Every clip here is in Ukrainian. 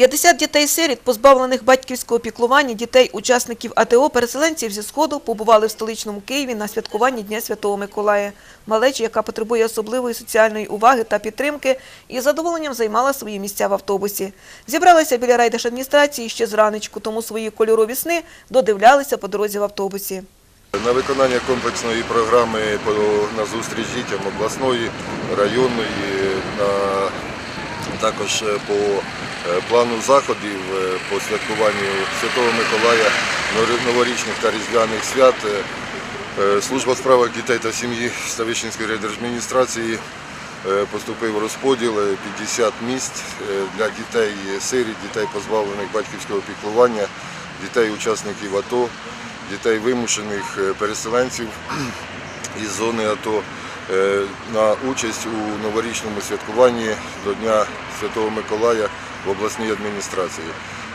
50 дітей-сиріт, позбавлених батьківського піклування, дітей, учасників АТО, переселенців зі Сходу побували в столичному Києві на святкуванні Дня Святого Миколая. Малечі, яка потребує особливої соціальної уваги та підтримки, із задоволенням займала свої місця в автобусі. Зібралися біля райдержадміністрації ще зранечку, тому свої кольорові сни додивлялися по дорозі в автобусі. На виконання комплексної програми по назустріч дітям обласної, районної, на, також е, по е, плану заходів е, по святкуванню Святого Миколая, новорічних та різдвяних свят. Служба справах дітей та сім'ї Ставищенської райдержадміністрації поступив розподіл е, 50 місць для дітей сиріт, дітей позбавлених батьківського піклування, дітей учасників АТО, дітей вимушених переселенців із зони АТО на участь у новорічному святкуванні до Дня Святого Миколая в обласній адміністрації.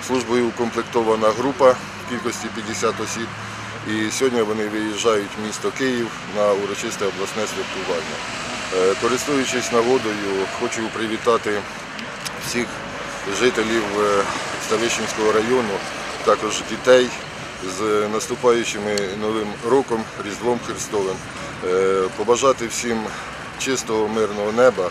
Службою укомплектована група кількості 50 осіб. І сьогодні вони виїжджають в місто Київ на урочисте обласне святкування. Е, Користуючись нагодою, хочу привітати всіх жителів е, Ставищенського району, також дітей з наступаючими Новим роком, Різдвом Христовим. Е, Побажати всім чистого, мирного неба,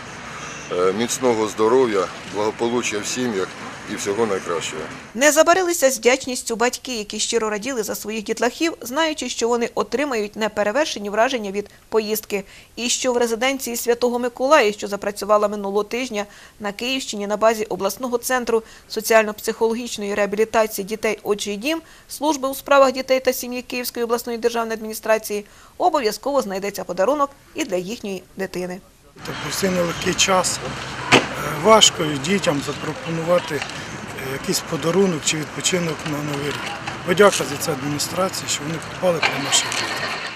міцного здоров'я, благополуччя в сім'ях і всього найкращого. Не забарилися з вдячністю батьки, які щиро раділи за своїх дітлахів, знаючи, що вони отримають неперевершені враження від поїздки, і що в резиденції Святого Миколая, що запрацювала минулого тижня на Київщині на базі обласного центру соціально-психологічної реабілітації дітей «Отчий дім» служби у справах дітей та сім'ї Київської обласної державної адміністрації, обов'язково знайдеться подарунок і для їхньої дитини. Тобто в цей нелегкий час е, важко дітям запропонувати е, якийсь подарунок чи відпочинок на новий рік. Подяка за це адміністрації, що вони попали при наших дітях.